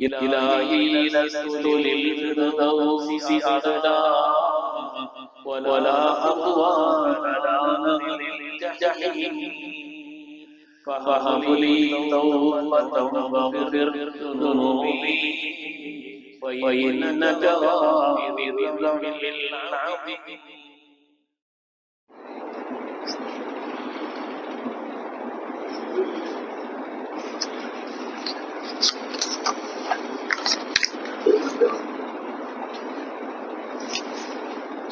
إلهي لست للفردوس أعلى ولا أقوى على الجحيم فهب لي توبة واغفر ذنوبي وإنك غافر الذنب العظيم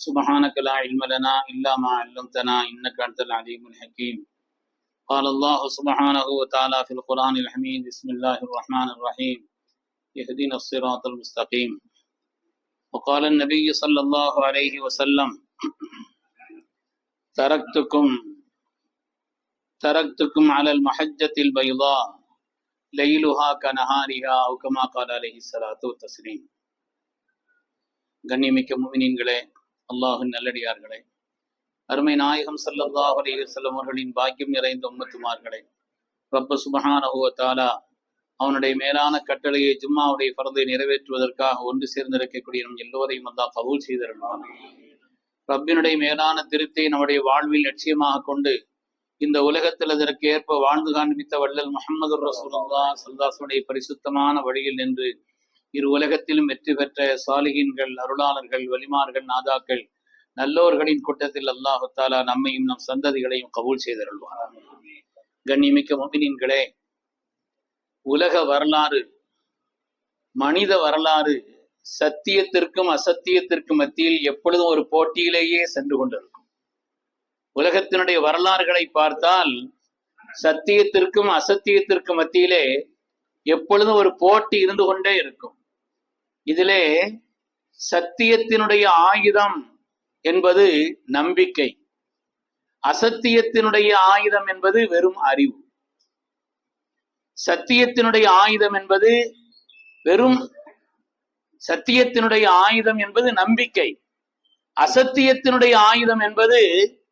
سبحانك لا علم لنا إلا ما علمتنا إنك أنت العليم الحكيم قال الله سبحانه وتعالى في القرآن الحميد بسم الله الرحمن الرحيم يهدينا الصراط المستقيم وقال النبي صلى الله عليه وسلم تركتكم تركتكم على المحجة البيضاء ليلها كنهارها أو كما قال عليه الصلاة والتسليم கண்ணியமிக்க முமினின்களே அல்லாஹின் நல்லடியார்களே. அருமை நாயகம் ஸல்லல்லாஹு அலைஹி வஸல்லம் அவர்களின் பாக்கியம் நிறைந்த உம்மத்துமார்களே. ரப்ப சுபஹானஹு தாலா அவனுடைய மேலான கட்டளையை ஜும்மாவுடைய பரதை நிறைவேற்றுவதற்காக ஒன்று சேர்ந்திருக்கக்கூடிய நம் எல்லோரையும் அல்லா கபூல் செய்திருந்தான் ரப்பினுடைய மேலான திருத்தை நம்முடைய வாழ்வில் லட்சியமாக கொண்டு இந்த உலகத்தில் அதற்கு ஏற்ப வாழ்ந்து காண்பித்த வள்ளல் முகமது ரசூலுல்லா சல்லாசுடைய பரிசுத்தமான வழியில் நின்று இரு உலகத்திலும் வெற்றி பெற்ற சாலிகின்கள் அருளாளர்கள் வலிமார்கள் நாதாக்கள் நல்லோர்களின் கூட்டத்தில் அல்லாஹு தாலா நம்மையும் நம் சந்ததிகளையும் கபூல் செய்தருள்வார் கண்ணிமிக்க மொமினின்களே உலக வரலாறு மனித வரலாறு சத்தியத்திற்கும் அசத்தியத்திற்கும் மத்தியில் எப்பொழுதும் ஒரு போட்டியிலேயே சென்று கொண்டிருக்கும். உலகத்தினுடைய வரலாறுகளை பார்த்தால் சத்தியத்திற்கும் அசத்தியத்திற்கும் மத்தியிலே எப்பொழுதும் ஒரு போட்டி இருந்து கொண்டே இருக்கும். இதிலே சத்தியத்தினுடைய ஆயுதம் என்பது நம்பிக்கை. அசத்தியத்தினுடைய ஆயுதம் என்பது வெறும் அறிவு. சத்தியத்தினுடைய ஆயுதம் என்பது வெறும் சத்தியத்தினுடைய ஆயுதம் என்பது நம்பிக்கை. அசத்தியத்தினுடைய ஆயுதம் என்பது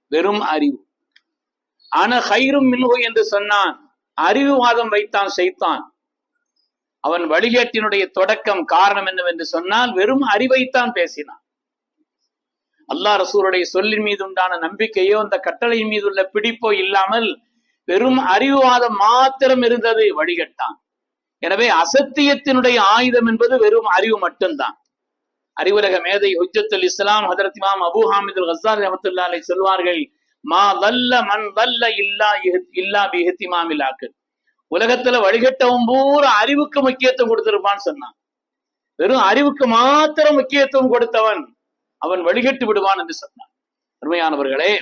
வெறும் அறிவு. ஆன ஹைரும் மின்ஹு என்று சொன்னான் அறிவுவாதம் வைத்தான் செய்தான் அவன் வழிகேட்டினுடைய தொடக்கம் காரணம் என்னவென்று சொன்னால் வெறும் அறிவைத்தான் பேசினான். அல்லா ரசூருடைய சொல்லின் மீது உண்டான நம்பிக்கையோ அந்த கட்டளையின் மீது உள்ள பிடிப்போ இல்லாமல் வெறும் அறிவுவாதம் மாத்திரம் இருந்தது வழிகட்டான். எனவே அசத்தியத்தினுடைய ஆயுதம் என்பது வெறும் அறிவு மட்டும்தான். அறிவுலக மேதை ஹுஜத்துல் இஸ்லாம் ஹதரத் இமாம் அபு ஹாமிதுல் ஹசார் ரஹமத்துல்லாலை சொல்வார்கள் மா வல்ல மண் வல்ல இல்லா இல்லா பிஹத்திமாமிலாக்கு உலகத்துல வழிகட்டவும் பூரா அறிவுக்கு முக்கியத்துவம் கொடுத்திருப்பான்னு சொன்னான். வெறும் அறிவுக்கு மாத்திரம் முக்கியத்துவம் கொடுத்தவன் அவன் வழிகட்டு விடுவான் என்று சொன்னான். அருமையானவர்களே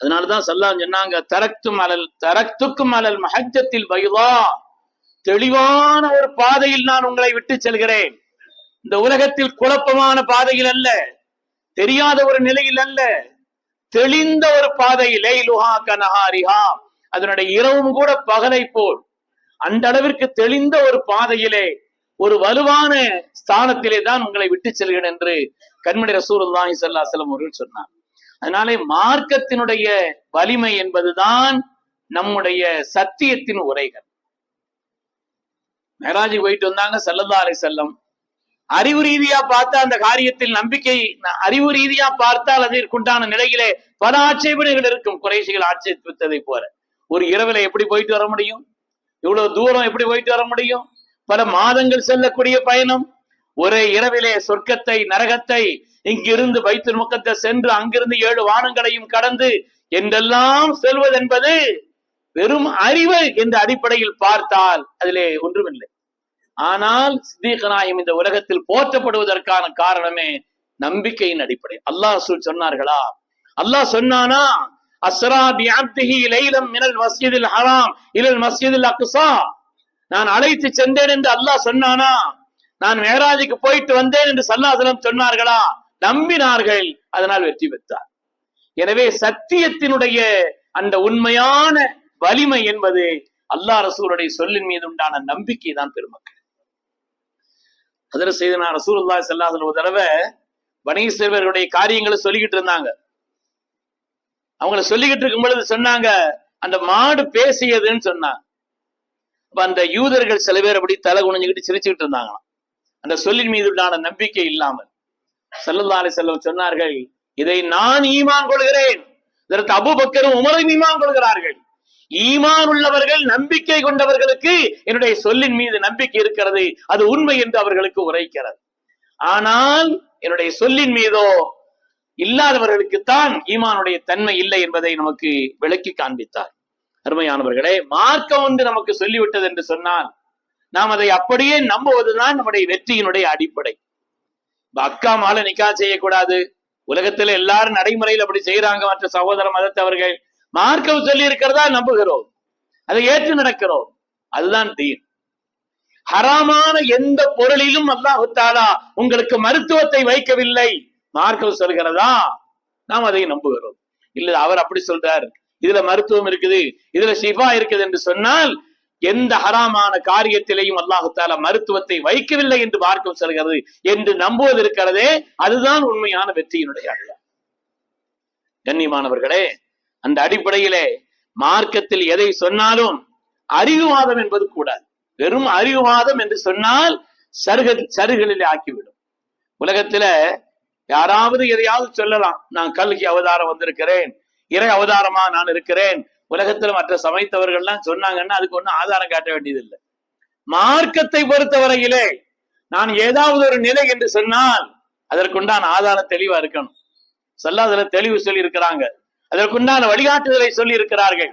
அதனாலதான் சொல்லாம் சொன்னாங்க தரக்தும் அலல் தரக்துக்கும் அலல் மஹஜத்தில் பைவா தெளிவான ஒரு பாதையில் நான் உங்களை விட்டு செல்கிறேன். இந்த உலகத்தில் குழப்பமான பாதையில் அல்ல தெரியாத ஒரு நிலையில் அல்ல தெளிந்த ஒரு பாதையில் கனஹாரிஹா. அதனுடைய இரவும் கூட பகலை போல். அந்த அளவிற்கு தெளிந்த ஒரு பாதையிலே ஒரு வலுவான ஸ்தானத்திலே தான் உங்களை விட்டு செல்கிறேன் என்று கண்மணி ரசூலுல்லாஹி சல்லா செல்லம் அவர்கள் சொன்னார். அதனாலே மார்க்கத்தினுடைய வலிமை என்பதுதான் நம்முடைய சத்தியத்தின் உரைகள். மேராஜி போயிட்டு வந்தாங்க சல்லல்லா அலை செல்லம் அறிவு ரீதியா பார்த்தா அந்த காரியத்தில் நம்பிக்கை அறிவு ரீதியா பார்த்தால் அதற்குண்டான நிலையிலே பல ஆட்சேபனைகள் இருக்கும். குறைசிகள் ஆட்சேபித்ததை போல. ஒரு இரவில் எப்படி போயிட்டு வர முடியும்? இவ்வளவு தூரம் எப்படி போயிட்டு வர முடியும்? பல மாதங்கள் செல்லக்கூடிய பயணம். ஒரே இரவிலே சொர்க்கத்தை நரகத்தை இங்கிருந்து வைத்து முக்கத்தை சென்று அங்கிருந்து ஏழு வானங்களையும் கடந்து என்றெல்லாம் செல்வது என்பது வெறும் அறிவு என்ற அடிப்படையில் பார்த்தால் அதிலே ஒன்றுமில்லை. ஆனால் சித்தீகநாயம் இந்த உலகத்தில் போற்றப்படுவதற்கான காரணமே நம்பிக்கையின் அடிப்படை. அல்லாஹ் சொன்னார்களா? அல்லாஹ் சொன்னானா? அஸ்ரா பி அப்திஹி லைலம் மினல் மஸ்ஜிதில் ஹராம் இலல் மஸ்ஜிதில் அக்ஸா. நான் அழைத்து சென்றேன் என்று அல்லாஹ் சொன்னானா? நான் மேராஜுக்கு போயிட்டு வந்தேன் என்று சல்லாசலம் சொன்னார்களா? நம்பினார்கள். அதனால் வெற்றி பெற்றார். எனவே சத்தியத்தினுடைய அந்த உண்மையான வலிமை என்பது அல்லாஹ் ரசூலுடைய சொல்லின் மீது உண்டான நம்பிக்கை தான் பெருமக்கள். அதில் செய்தனா ரசூலுல்லா செல்லாத ஒரு தடவை வணிகர்களுடைய காரியங்களை சொல்லிக்கிட்டு இருந்தாங்க. அவங்கள சொல்லிக்கிட்டு இருக்கும் பொழுது சொன்னாங்க அந்த மாடு பேசியதுன்னு சொன்னாங்க அப்ப அந்த யூதர்கள் சில பேர் அப்படி தலை குனிஞ்சுக்கிட்டு சிரிச்சுக்கிட்டு இருந்தாங்களாம். அந்த சொல்லின் மீது உண்டான நம்பிக்கை இல்லாமல். சல்லல்லா செல்லம் சொன்னார்கள் இதை நான் ஈமான் கொள்கிறேன். இதற்கு அபுபக்கரும் உமரும் ஈமான் கொள்கிறார்கள். ஈமான் உள்ளவர்கள் நம்பிக்கை கொண்டவர்களுக்கு என்னுடைய சொல்லின் மீது நம்பிக்கை இருக்கிறது. அது உண்மை என்று அவர்களுக்கு உரைக்கிறது. ஆனால் என்னுடைய சொல்லின் மீதோ இல்லாதவர்களுக்குத்தான் ஈமானுடைய தன்மை இல்லை என்பதை நமக்கு விளக்கி காண்பித்தார். அருமையானவர்களே மார்க்கம் வந்து நமக்கு சொல்லிவிட்டது என்று சொன்னால் நாம் அதை அப்படியே நம்புவதுதான் நம்முடைய வெற்றியினுடைய அடிப்படை. அக்கா மாலை நிக்கா செய்யக்கூடாது. உலகத்துல எல்லாரும் நடைமுறையில் அப்படி செய்யறாங்க மற்ற சகோதர மதத்தவர்கள். மார்க்கம் சொல்லி இருக்கிறதா நம்புகிறோம். அதை ஏற்று நடக்கிறோம். அதுதான் தீன். ஹராமான எந்த பொருளிலும் அல்லாஹு தாலா உங்களுக்கு மருத்துவத்தை வைக்கவில்லை. மார்க்கம் சொல்கிறதா? நாம் அதை நம்புகிறோம். இல்ல அவர் அப்படி சொல்றார். இதுல மருத்துவம் இருக்குது. இதுல சிஃபா இருக்குது என்று சொன்னால் எந்த ஹராமான காரியத்திலையும் அல்லாஹால மருத்துவத்தை வைக்கவில்லை என்று மார்க்கம் சொல்கிறது என்று நம்புவது இருக்கிறதே அதுதான் உண்மையான வெற்றியினுடைய அடையாளம். கண்ணியமானவர்களே அந்த அடிப்படையிலே மார்க்கத்தில் எதை சொன்னாலும் அறிவுவாதம் என்பது கூடாது. வெறும் அறிவுவாதம் என்று சொன்னால் சருக சருகளிலே ஆக்கிவிடும். உலகத்துல யாராவது எதையாவது சொல்லலாம். நான் கல்கி அவதாரம் வந்திருக்கிறேன். இறை அவதாரமா நான் இருக்கிறேன். உலகத்துல மற்ற சமைத்தவர்கள்லாம் சொன்னாங்கன்னா அதுக்கு ஒண்ணும் ஆதாரம் காட்ட வேண்டியதில்லை. மார்க்கத்தை பொறுத்தவரையிலே நான் ஏதாவது ஒரு நிலை என்று சொன்னால் அதற்குண்டான ஆதாரம் தெளிவா இருக்கணும். சொல்லாதல தெளிவு சொல்லி இருக்கிறாங்க அதற்குண்டான வழிகாட்டுதலை சொல்லி இருக்கிறார்கள்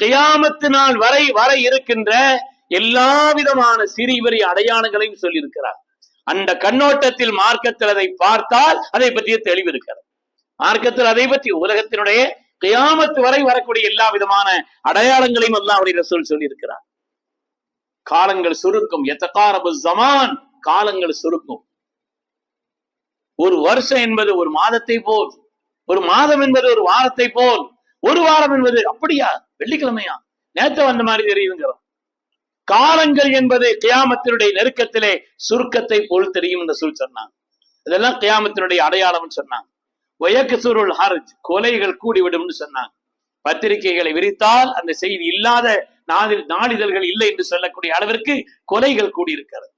கியாமத்து நாள் வரை வர இருக்கின்ற எல்லா விதமான சிறிவரி அடையாளங்களையும் சொல்லியிருக்கிறார். அந்த கண்ணோட்டத்தில் மார்க்கத்தில் அதை பார்த்தால் அதை பற்றிய தெளிவு இருக்கிறது. மார்க்கத்தில் அதை பற்றி உலகத்தினுடைய கியாமத்து வரை வரக்கூடிய எல்லா விதமான அடையாளங்களையும் எல்லாம் அவருடைய ரசூல் சொல்லி இருக்கிறார் காலங்கள் சுருக்கும் எத்தகாரபு ஜமான்? காலங்கள் சுருக்கும் ஒரு வருஷம் என்பது ஒரு மாதத்தை போல். ஒரு மாதம் என்பது ஒரு வாரத்தை போல். ஒரு வாரம் என்பது அப்படியா? வெள்ளிக்கிழமையா? நேத்த வந்த மாதிரி தெரியுதுங்கிறோம். காலங்கள் என்பது கியாமத்தினுடைய நெருக்கத்திலே சுருக்கத்தை போல் தெரியும் என்று சொல் சொன்னாங்க இதெல்லாம் கியாமத்தினுடைய அடையாளம்னு சொன்னாங்க வயக்கு சுருள் ஹர்ஜ் கொலைகள் கூடிவிடும்னு சொன்னாங்க பத்திரிகைகளை விரித்தால் அந்த செய்தி இல்லாத நாளில் நாளிதழ்கள் இல்லை என்று சொல்லக்கூடிய அளவிற்கு கொலைகள் கூடியிருக்கிறது.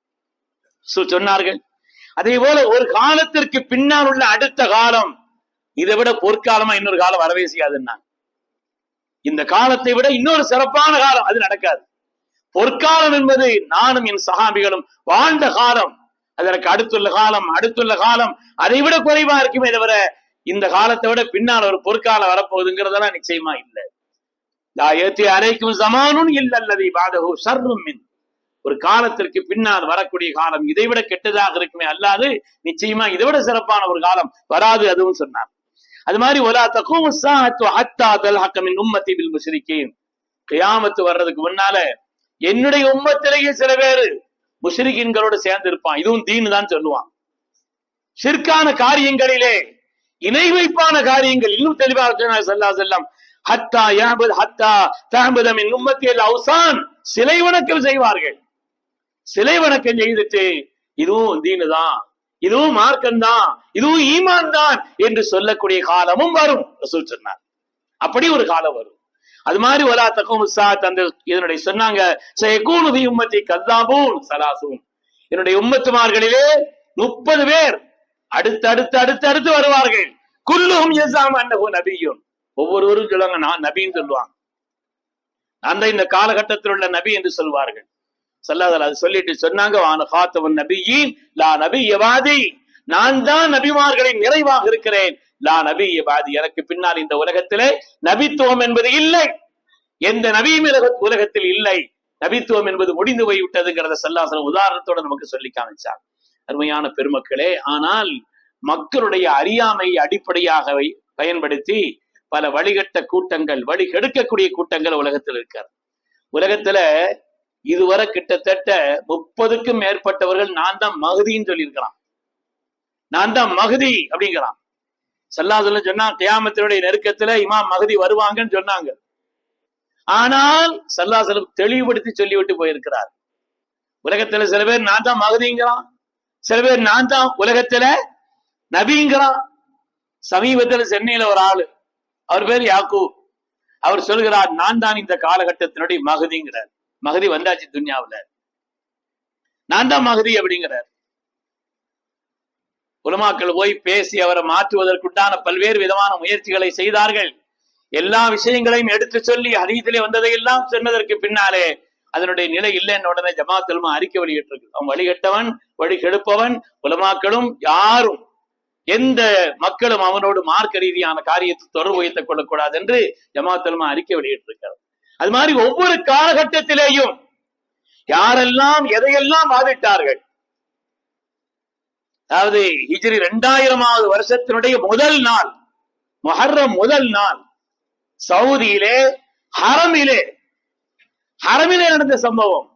சொன்னார்கள். அதே போல ஒரு காலத்திற்கு பின்னால் உள்ள அடுத்த காலம் இதை விட பொற்காலமா இன்னொரு காலம் வரவே செய்யாதுன்னாங்க இந்த காலத்தை விட இன்னொரு சிறப்பான காலம் அது நடக்காது. பொற்காலம் என்பது நானும் என் சகாபிகளும் வாழ்ந்த காலம். அதற்கு அடுத்துள்ள காலம் அடுத்துள்ள காலம். அதை விட குறைவா இருக்குமே தவிர இந்த காலத்தை விட பின்னால் ஒரு பொற்காலம் வரப்போகுதுங்கிறதெல்லாம் நிச்சயமா இல்லை. ஏத்தி அரைக்கும் சமானும் இல்லல்லதி பாதகு சர்வம் மின். ஒரு காலத்திற்கு பின்னால் வரக்கூடிய காலம் இதை விட கெட்டதாக இருக்குமே அல்லாது நிச்சயமா இதை விட சிறப்பான ஒரு காலம் வராது அதுவும் சொன்னார். அது மாதிரி ஒலா தக்கும் சாத்து உம்மத்தி பில் முஸ்ரிக்கீன் கியாமத்து வர்றதுக்கு முன்னால என்னுடைய உம்மத்திலேயே சில பேரு முஸ்ரிக்கின்களோட சேர்ந்து இருப்பான் இதுவும் தீனு தான் சொல்லுவான். சிற்கான காரியங்களிலே இணை வைப்பான காரியங்கள் இன்னும் தெளிவாக சொன்னார் சல்லா செல்லம் ஹத்தா யாபுத் ஹத்தா தஹபத என் உம்மத்தியல் அவுசான். சிலை வணக்கம் செய்வார்கள். சிலை வணக்கம் செய்துட்டு இதுவும் தீனு தான் இதுவும் மார்க்கம் தான் இதுவும் ஈமான் தான் என்று சொல்லக்கூடிய காலமும் வரும் ரசூல் சொன்னார். அப்படி ஒரு காலம் வரும். அது மாதிரி ஒலா தக்கும் சாத் அந்த இதனுடைய சொன்னாங்க உம்மத்தி சலாசூன். என்னுடைய உம்மத்துமார்களிலே முப்பது பேர் அடுத்து அடுத்து அடுத்து அடுத்து வருவார்கள். குல்லுஹும் எசாம் அன்னகு நபியும் ஒவ்வொருவரும் சொல்லுவாங்க நான் நபின்னு சொல்லுவாங்க. அந்த இந்த காலகட்டத்தில் உள்ள நபி என்று சொல்வார்கள். சொல்லாதல் அது சொல்லிட்டு சொன்னாங்க வான காத்தவன் நபியின் லா நபி எவாதி நான் தான் நபிமார்களின் நிறைவாக இருக்கிறேன். லா நபி பாதி எனக்கு பின்னால் இந்த உலகத்திலே நபித்துவம் என்பது இல்லை. எந்த நபியும் உலகத்தில் இல்லை. நபித்துவம் என்பது முடிந்து போய்விட்டதுங்கிறத சல்லாசலம் உதாரணத்தோட நமக்கு சொல்லி காமிச்சார் அருமையான பெருமக்களே ஆனால் மக்களுடைய அறியாமை அடிப்படையாக பயன்படுத்தி பல வழிகட்ட கூட்டங்கள் வழி கெடுக்கக்கூடிய கூட்டங்கள் உலகத்தில் இருக்கிறது. உலகத்துல இதுவரை கிட்டத்தட்ட முப்பதுக்கும் மேற்பட்டவர்கள் நான் தான் மகுதின்னு சொல்லியிருக்கலாம் நான் தான் மகதி அப்படிங்கிறான். சல்லாதுல சொன்னா கியாமத்தினுடைய நெருக்கத்துல இமாம் மகதி வருவாங்கன்னு சொன்னாங்க. ஆனால் சல்லாசலம் தெளிவுபடுத்தி சொல்லிவிட்டு போயிருக்கிறார். உலகத்துல சில பேர் நான் தான் மகதிங்கிறான். சில பேர் நான் தான் உலகத்துல நபிங்கிறான். சமீபத்துல சென்னையில ஒரு ஆளு அவர் பேர் யாக்கூ அவர் சொல்கிறார் நான் தான் இந்த காலகட்டத்தினுடைய மகதிங்கிறார். மகதி வந்தாச்சு துன்யாவில். நான் தான் மகதி அப்படிங்கிறார். உலமாக்கள் போய் பேசி அவரை மாற்றுவதற்குண்டான பல்வேறு விதமான முயற்சிகளை செய்தார்கள். எல்லா விஷயங்களையும் எடுத்து சொல்லி ஹதீத்திலே வந்ததையெல்லாம் சொன்னதற்கு பின்னாலே அதனுடைய நிலை இல்லைன்னு உடனே ஜமாத்தல்மா அறிக்கை வெளியிட்டிருக்கு. அவன் வழிகட்டவன் வழி கெடுப்பவன் உலமாக்களும் யாரும் எந்த மக்களும் அவனோடு மார்க்க ரீதியான காரியத்தை தொடர்பு வைத்துக் கொள்ளக்கூடாது என்று ஜமாத்தல்மா அறிக்கை வெளியிட்டிருக்கிறது அது மாதிரி ஒவ்வொரு காலகட்டத்திலேயும் யாரெல்லாம் எதையெல்லாம் வாதிட்டார்கள்? அதாவது ஹிஜ்ரி இரண்டாயிரமாவது வருஷத்தினுடைய முதல் நாள் மொஹர்ரம் முதல் நாள் சவுதியிலே ஹரமிலே ஹரமிலே நடந்த சம்பவம்.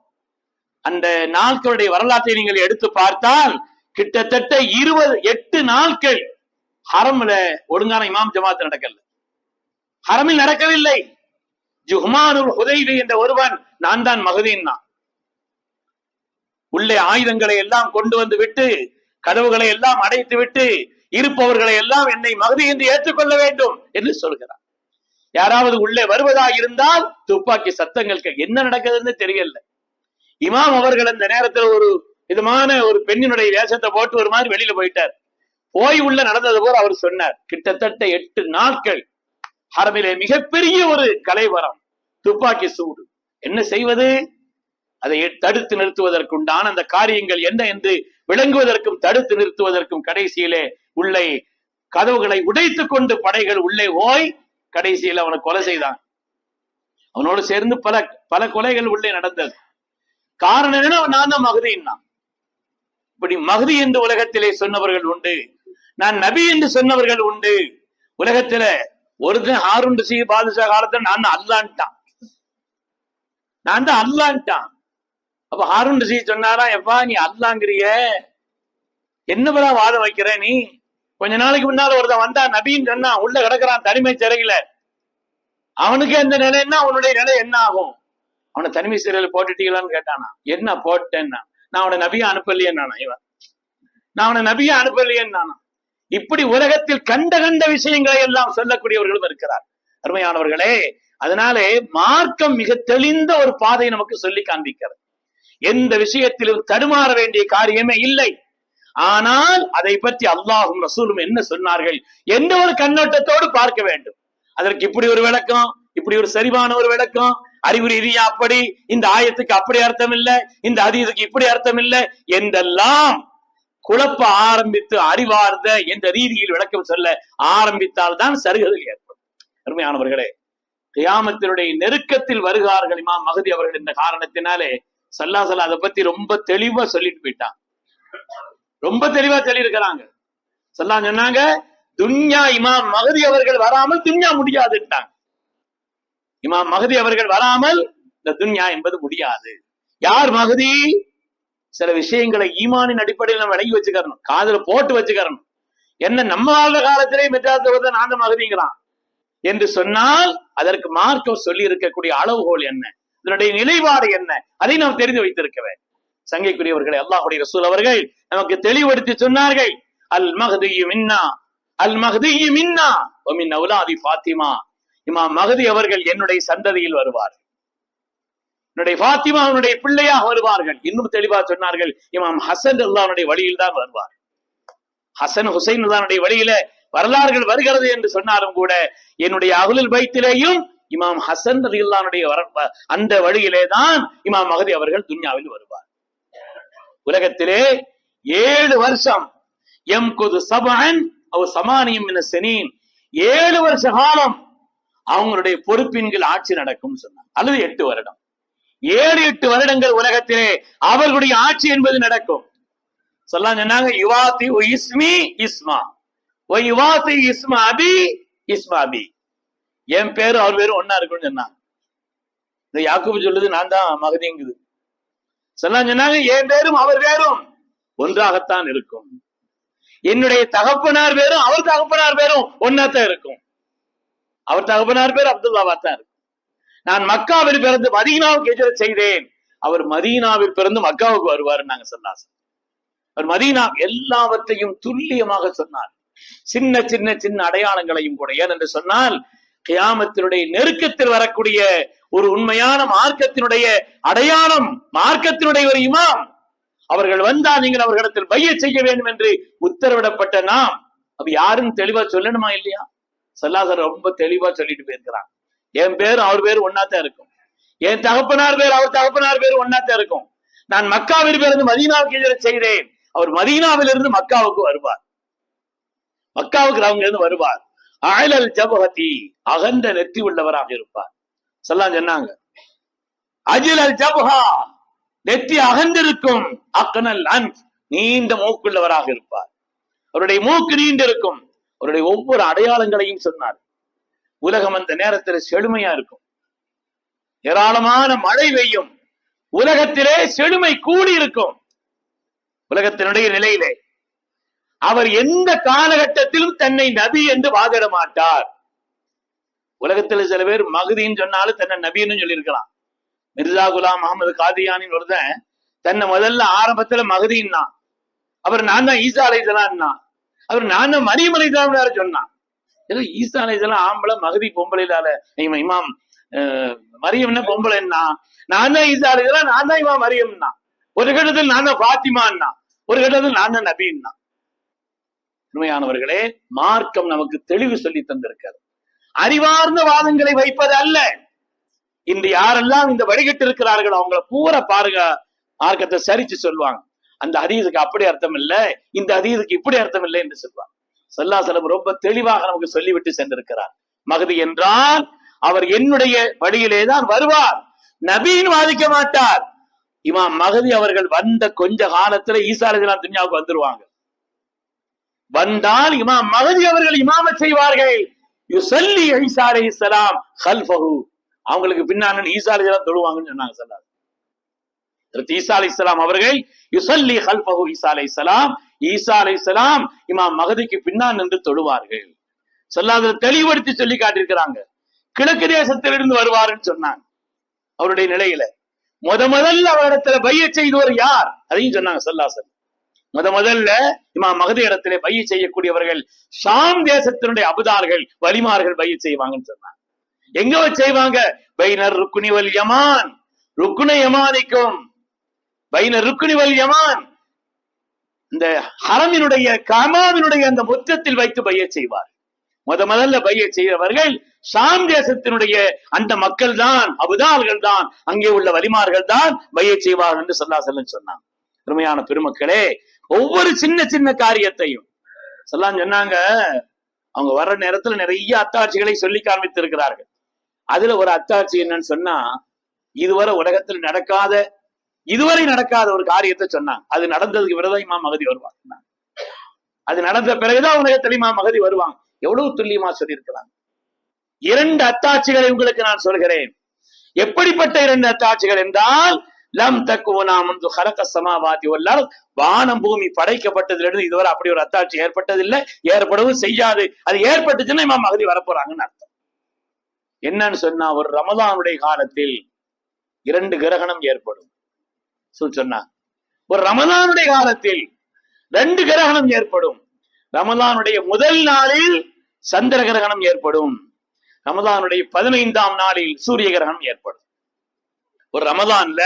அந்த நாட்களுடைய வரலாற்றை நீங்கள் எடுத்து பார்த்தால் கிட்டத்தட்ட இருபது எட்டு நாட்கள் ஹரம்ல ஒழுங்கான இமாம் ஜமாத் நடக்கல. ஹரமில் நடக்கவில்லை. ஜுஹ்மானுல் ஹுதைபி என்ற ஒருவன் நான் தான் மகதீன்னா உள்ளே ஆயுதங்களை எல்லாம் கொண்டு வந்து விட்டு கதவுகளை எல்லாம் அடைத்து விட்டு இருப்பவர்களை எல்லாம் என்னை மகதி என்று ஏற்றுக்கொள்ள வேண்டும் என்று சொல்கிறார். யாராவது உள்ளே வருவதாக இருந்தால் துப்பாக்கி சத்தங்கள் என்ன நடக்குதுன்னு தெரியல. இமாம் அவர்கள் அந்த நேரத்தில் ஒரு விதமான ஒரு பெண்ணினுடைய வேஷத்தை போட்டு ஒரு மாதிரி வெளியில போயிட்டார். போய் உள்ள நடந்தது போல அவர் சொன்னார் கிட்டத்தட்ட எட்டு நாட்கள் ஹரமிலே மிகப்பெரிய ஒரு கலைவரம் துப்பாக்கி சூடு. என்ன செய்வது? அதை தடுத்து நிறுத்துவதற்குண்டான அந்த காரியங்கள் என்ன என்று விளங்குவதற்கும் தடுத்து நிறுத்துவதற்கும் கடைசியிலே உள்ளே கதவுகளை உடைத்துக் கொண்டு படைகள் உள்ளே ஓய் கடைசியில் அவனை கொலை செய்தான். அவனோடு சேர்ந்து பல பல கொலைகள் உள்ளே நடந்தது. காரணம் என்ன அவன் நான் தான் மகதின்னா இப்படி மகதி என்று உலகத்திலே சொன்னவர்கள் உண்டு. நான் நபி என்று சொன்னவர்கள் உண்டு. உலகத்துல ஒருத்தன் ஹாரூன் ரஷீத் பாதுஷா காலத்துல நான் தான் அல்லான்ட்டான். நான் தான் அல்லான்ட்டான். அப்ப ஹாரூன் ரஷீத் சொன்னாரா எப்பா நீ அல்லாங்கிறிய. என்னப்பா வாதம் வைக்கிற நீ? கொஞ்ச நாளைக்கு முன்னால ஒருத்தன் வந்தா நபின்னு சொன்னா உள்ள கிடக்குறான் தனிமை சிறையில. அவனுக்கு அந்த நிலைன்னா அவனுடைய நிலை என்ன ஆகும்? அவனை தனிமை சிறையில போட்டுட்டீங்களான்னு கேட்டானா. என்ன போட்டேன்னா? நான் அவனை நபியை அனுப்பலையே நானா இவன்? நான் அவனை நபியா அனுப்பலையே நானா இப்படி உலகத்தில் கண்ட கண்ட விஷயங்களை எல்லாம் சொல்லக்கூடியவர்களும் இருக்கிறார். அருமையானவர்களே அதனாலே மார்க்கம் மிக தெளிந்த ஒரு பாதையை நமக்கு சொல்லி காண்பிக்கிறது. எந்த விஷயத்திலும் தடுமாற வேண்டிய காரியமே இல்லை. ஆனால் அதை பற்றி அல்லாஹும் ரசூலும் என்ன சொன்னார்கள் எந்த ஒரு கண்ணோட்டத்தோடு பார்க்க வேண்டும். அதற்கு இப்படி ஒரு விளக்கம் இப்படி ஒரு சரிவான ஒரு விளக்கம் அறிவு ரீதியா அப்படி இந்த ஆயத்துக்கு அப்படி அர்த்தம் இல்லை இந்த அதீதுக்கு இப்படி அர்த்தம் இல்லை என்றெல்லாம் குழப்ப ஆரம்பித்து அறிவார்ந்த என்ற ரீதியில் விளக்கம் சொல்ல ஆரம்பித்தால் தான் சருகுதல் ஏற்படும். அருமையானவர்களே கியாமத்தினுடைய நெருக்கத்தில் வருகிறார்கள் இமாம் மகதி அவர்கள் என்ற காரணத்தினாலே சல்லாசல்லா அதை பத்தி ரொம்ப தெளிவா சொல்லிட்டு போயிட்டான். ரொம்ப தெளிவா சொல்லியிருக்கிறாங்க. சொல்லா சொன்னாங்க துன்யா இமாம் மகதி அவர்கள் வராமல் துன்யா முடியாதுட்டாங்க இமாம் மகதி அவர்கள் வராமல் இந்த துன்யா என்பது முடியாது. யார் மகதி சில விஷயங்களை ஈமானின் அடிப்படையில் நம்ம விளங்கி வச்சுக்கறணும். காதல போட்டு வச்சுக்கறணும். என்ன நம்ம வாழ்ற காலத்திலே மெட்ராஸ் நாங்க மகதிங்கிறான் என்று சொன்னால் அதற்கு மார்க்கம் சொல்லி இருக்கக்கூடிய அளவுகோல் என்ன? இதனுடைய நிலைப்பாடு என்ன? அதை நாம் தெரிந்து வைத்திருக்க சங்கைக்குரியவர்களை அல்லாஹுடைய ரசூல் அவர்கள் நமக்கு தெளிவுபடுத்தி சொன்னார்கள். அல் மஹதியு மின்னா அல் மஹதியு மின்னா ஒமின் அவுலாதி ஃபாத்திமா. இமா மகதி அவர்கள் என்னுடைய சந்ததியில் வருவார். என்னுடைய ஃபாத்திமா அவனுடைய பிள்ளையாக வருவார்கள். இன்னும் தெளிவா சொன்னார்கள் இமாம் ஹசன் அல்லாவுடைய வழியில் தான் வருவார். ஹசன் ஹுசைன் அல்லாஹ்வுடைய வழியில வரலாறுகள் வருகிறது என்று சொன்னாலும் கூட என்னுடைய அகுலில் பைத்திலேயும் இமாம் ஹசன் ரலியல்லாஹுடைய வர அந்த வழியிலே தான் இமாம் மகதி அவர்கள் துன்யாவில் வருவார். உலகத்திலே ஏழு வருஷம் எம் குது சபன் அவர் சமானியம் என செனீன். ஏழு வருஷ காலம் அவங்களுடைய பொறுப்பின்கள் ஆட்சி நடக்கும் சொன்னார் அல்லது எட்டு வருடம். ஏழு எட்டு வருடங்கள் உலகத்திலே அவர்களுடைய ஆட்சி என்பது நடக்கும். சொல்லலாம் சொன்னாங்க யுவாத்தி இஸ்மி இஸ்மா. ஓ யுவாத்தி இஸ்மா அபி இஸ்மா அபி. என் பேரும் அவர் பேரும் ஒன்னா இருக்கும்னு சொன்னாங்க இந்த யாக்கூபு சொல்லுது நான் தான் மகதிங்குது. சொன்னா சொன்னாங்க என் பேரும் அவர் பேரும் ஒன்றாகத்தான் இருக்கும். என்னுடைய தகப்பனார் பேரும் அவர் தகப்பனார் பேரும் ஒன்னாத்தான் இருக்கும். அவர் தகப்பனார் பேர் அப்துல்லாவா தான் இருக்கும். நான் மக்காவில் பிறந்து மதீனாவுக்கு எதிர செய்தேன். அவர் மதீனாவில் பிறந்து மக்காவுக்கு வருவார் நாங்க சொன்னார் அவர் மதீனா எல்லாவற்றையும் துல்லியமாக சொன்னார். சின்ன சின்ன சின்ன அடையாளங்களையும் கூட. ஏன் என்று சொன்னால் கியாமத்தினுடைய நெருக்கத்தில் வரக்கூடிய ஒரு உண்மையான மார்க்கத்தினுடைய அடையாளம் மார்க்கத்தினுடைய ஒரு இமாம். அவர்கள் வந்தா நீங்கள் அவர்களிடத்தில் பைய செய்ய வேண்டும் என்று உத்தரவிடப்பட்ட நாம். அப்ப யாரும் தெளிவா சொல்லணுமா இல்லையா? சல்லாசர் ரொம்ப தெளிவா சொல்லிட்டு போயிருக்கிறான். என் பேர் அவர் பேர் ஒன்னாத்தான் இருக்கும். என் தகப்பனார் பேர் அவர் தகப்பனார் பேர் ஒன்னாத்தான் இருக்கும். நான் மக்காவில் இருந்து மதீனாவுக்கு எதிர செய்தேன். அவர் மதீனாவிலிருந்து மக்காவுக்கு வருவார். மக்காவுக்கு அவங்க இருந்து வருவார். அயலல் ஜபகதி அகன்ற நெற்றி உள்ளவராக இருப்பார். சொல்லாம் சொன்னாங்க. அஜிலல் ஜபஹா நெற்றி அகந்திருக்கும். அக்கனல் அன் நீண்ட மூக்குள்ளவராக இருப்பார். அவருடைய மூக்கு நீண்டிருக்கும். அவருடைய ஒவ்வொரு அடையாளங்களையும் சொன்னார். உலகம் அந்த நேரத்தில் செழுமையா இருக்கும். ஏராளமான மழை பெய்யும். உலகத்திலே செழுமை கூடி இருக்கும் உலகத்தினுடைய நிலையிலே அவர் எந்த காலகட்டத்திலும் தன்னை நபி என்று வாதிட மாட்டார். உலகத்துல சில பேர் மகுதின்னு சொன்னாலும் தன்னை நபின்னு சொல்லியிருக்கலாம். மிர்சா குலாம் முகமது காதியானின் ஒருத்தன் தன்னை முதல்ல ஆரம்பத்துல மகதின்னா அவர் நான் தான் ஈசா அலைசலான்னா அவர் நான் தான் மரியம் அலைதலாம் சொன்னான். ஏதோ ஈசா அலைசலாம் ஆம்பளை மகதி பொம்பளையிலால இமாம் அஹ், மரியம்னா பொம்பளைன்னா நான் தான் ஈசா அலைசலாம் நான் தான் இமாம் மரியம்னா. ஒரு கட்டத்தில் நான் தான் பாத்திமான்னா ஒரு கட்டத்தில் நான் தான் நபின்னா. உண்மையானவர்களே மார்க்கம் நமக்கு தெளிவு சொல்லி தந்திருக்கிறது. அறிவார்ந்த வாதங்களை வைப்பது அல்ல இன்று யாரெல்லாம் இந்த வழிகட்டு இருக்கிறார்களோ அவங்கள பூரா பாருங்க மார்க்கத்தை சரிச்சு சொல்லுவாங்க. அந்த அதீதுக்கு அப்படி அர்த்தம் இல்லை இந்த அதீதுக்கு இப்படி அர்த்தம் இல்லை என்று சொல்லுவாங்க. சல்லாசலம் ரொம்ப தெளிவாக நமக்கு சொல்லிவிட்டு சென்றிருக்கிறார். மகதி என்றால் அவர் என்னுடைய வழியிலே தான் வருவார். நபீன் வாதிக்க மாட்டார். இமாம் மகதி அவர்கள் வந்த கொஞ்ச காலத்துல ஈசா துன்யாவுக்கு வந்துருவாங்க. வந்தால் இமாம் மகதி அவர்கள் இமாம செய்வார்கள். யுசல்லி ஈசா அலைஹிஸ்ஸலாம் அவங்களுக்கு பின்னால ஈசா தொழுவாங்கன்னு சொன்னாங்க சொல்லாது ஈசா அலி இஸ்லாம் அவர்கள் யுசல்லி கல்ஃபஹு ஈசா அலைஹிஸ்ஸலாம் ஈசா அலைஹிஸ்ஸலாம் இமாம் மகதிக்கு பின்னால் நின்று தொழுவார்கள். சொல்லாத தெளிவுபடுத்தி சொல்லி காட்டியிருக்கிறாங்க. கிழக்கு தேசத்திலிருந்து வருவாருன்னு சொன்னாங்க. அவருடைய நிலையில முத முதல்ல அவரிடத்துல பைய செய்தவர் யார்? அதையும் சொன்னாங்க சல்லாசன் முத முதல்ல இமா மகதி இடத்திலே பைய செய்யக்கூடியவர்கள் ஷாம் தேசத்தினுடைய அபுதார்கள் வலிமார்கள் பைய செய்வாங்கன்னு சொன்னாங்க. எங்க வச்சு செய்வாங்க? பைனர் ருக்குனிவல் யமான். ருக்குன யமானிக்கும். பைனர் ருக்குனிவல் யமான். இந்த ஹரமினுடைய கமாவினுடைய அந்த முத்தத்தில் வைத்து பைய செய்வார். முத முதல்ல பைய செய்தவர்கள் ஷாம் தேசத்தினுடைய அந்த மக்கள் தான் அபுதார்கள் தான் அங்கே உள்ள வலிமார்கள் தான் பைய செய்வார்கள் என்று சொல்லா செல்லன் சொன்னாங்க. பெருமையான பெருமக்களே ஒவ்வொரு சின்ன சின்ன காரியத்தையும். சொல்லாம் சொன்னாங்க அவங்க வர்ற நேரத்துல நிறைய அத்தாட்சிகளை சொல்லி காமித்திருக்கிறார்கள் அதுல ஒரு அத்தாட்சி என்னன்னு சொன்னா இதுவரை உலகத்தில் நடக்காத இதுவரை நடக்காத ஒரு காரியத்தை சொன்னாங்க. அது நடந்ததுக்கு பிறகுதான் இமாம் மகதி வருவாங்க அது நடந்த பிறகுதான் உலகத்தில் இமாம் மகதி வருவாங்க. எவ்வளவு துல்லியமா சொல்லியிருக்கிறாங்க. இரண்டு அத்தாட்சிகளை உங்களுக்கு நான் சொல்கிறேன். எப்படிப்பட்ட இரண்டு அத்தாட்சிகள் என்றால் லம் தக்குவனா முன்பு ஹலக்க சமாவாதி ஒல்லால் வானம் பூமி படைக்கப்பட்டதிலிருந்து இதுவரை அப்படி ஒரு அத்தாட்சி ஏற்பட்டதில்லை. ஏற்படவும் செய்யாது. அது ஏற்பட்டுச்சுன்னா இமாம் மகதி வரப்போறாங்கன்னு அர்த்தம். என்னன்னு சொன்னா ஒரு ரமதானுடைய காலத்தில் இரண்டு கிரகணம் ஏற்படும். சொன்னா ஒரு ரமதானுடைய காலத்தில் ரெண்டு கிரகணம் ஏற்படும். ரமதானுடைய முதல் நாளில் சந்திர கிரகணம் ஏற்படும். ரமதானுடைய பதினைந்தாம் நாளில் சூரிய கிரகணம் ஏற்படும். ஒரு ரமதான்ல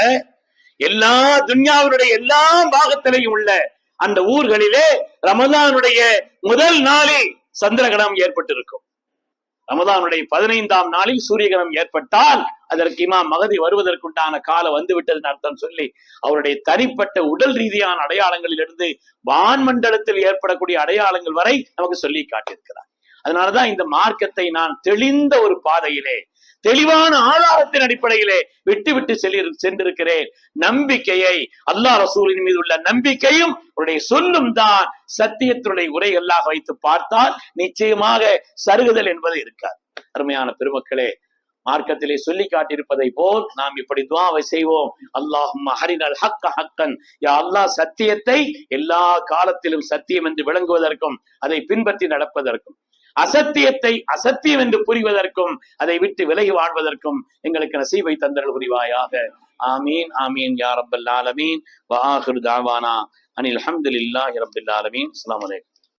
எல்லா துன்யாவினுடைய எல்லா பாகத்திலையும் உள்ள அந்த ஊர்களிலே ரமதானுடைய முதல் நாளில் சந்திர ஏற்பட்டிருக்கும். ரமதானுடைய பதினைந்தாம் நாளில் சூரிய ஏற்பட்டால் அதற்கு இமாம் மகதி வருவதற்குண்டான காலம் வந்து விட்டதுன்னு அர்த்தம் சொல்லி அவருடைய தனிப்பட்ட உடல் ரீதியான அடையாளங்களிலிருந்து வான்மண்டலத்தில் ஏற்படக்கூடிய அடையாளங்கள் வரை நமக்கு சொல்லி காட்டியிருக்கிறார். அதனாலதான் இந்த மார்க்கத்தை நான் தெளிந்த ஒரு பாதையிலே தெளிவான ஆதாரத்தின் அடிப்படையிலே விட்டு விட்டு செல்லி சென்றிருக்கிறேன். நம்பிக்கையை அல்லாஹ் ரசூலின் மீது உள்ள நம்பிக்கையும் அவருடைய சொல்லும் தான் சத்தியத்தினுடைய உரைகளாக வைத்து பார்த்தால் நிச்சயமாக சருகுதல் என்பது இருக்காது. அருமையான பெருமக்களே மார்க்கத்திலே சொல்லி காட்டியிருப்பதை போல் நாம் இப்படி துவாவை செய்வோம். அல்லாஹும் ஹரினல் ஹக்க ஹக்கன். யா அல்லாஹ் சத்தியத்தை எல்லா காலத்திலும் சத்தியம் என்று விளங்குவதற்கும் அதை பின்பற்றி நடப்பதற்கும். அசத்தியத்தை அசத்தியம் என்று புரிவதற்கும் அதை விட்டு விலகி வாழ்வதற்கும் எங்களுக்கு நசீவை தந்தர்கள் புரிவாயாக. ஆமீன் ஆமீன் யா ரப்பல் ஆலமீன். வ தாவானா. அனில் அஹமதுல்லாஹி ரப்பில் ஆலமீன். அஸ்ஸலாமு வலைக்கம்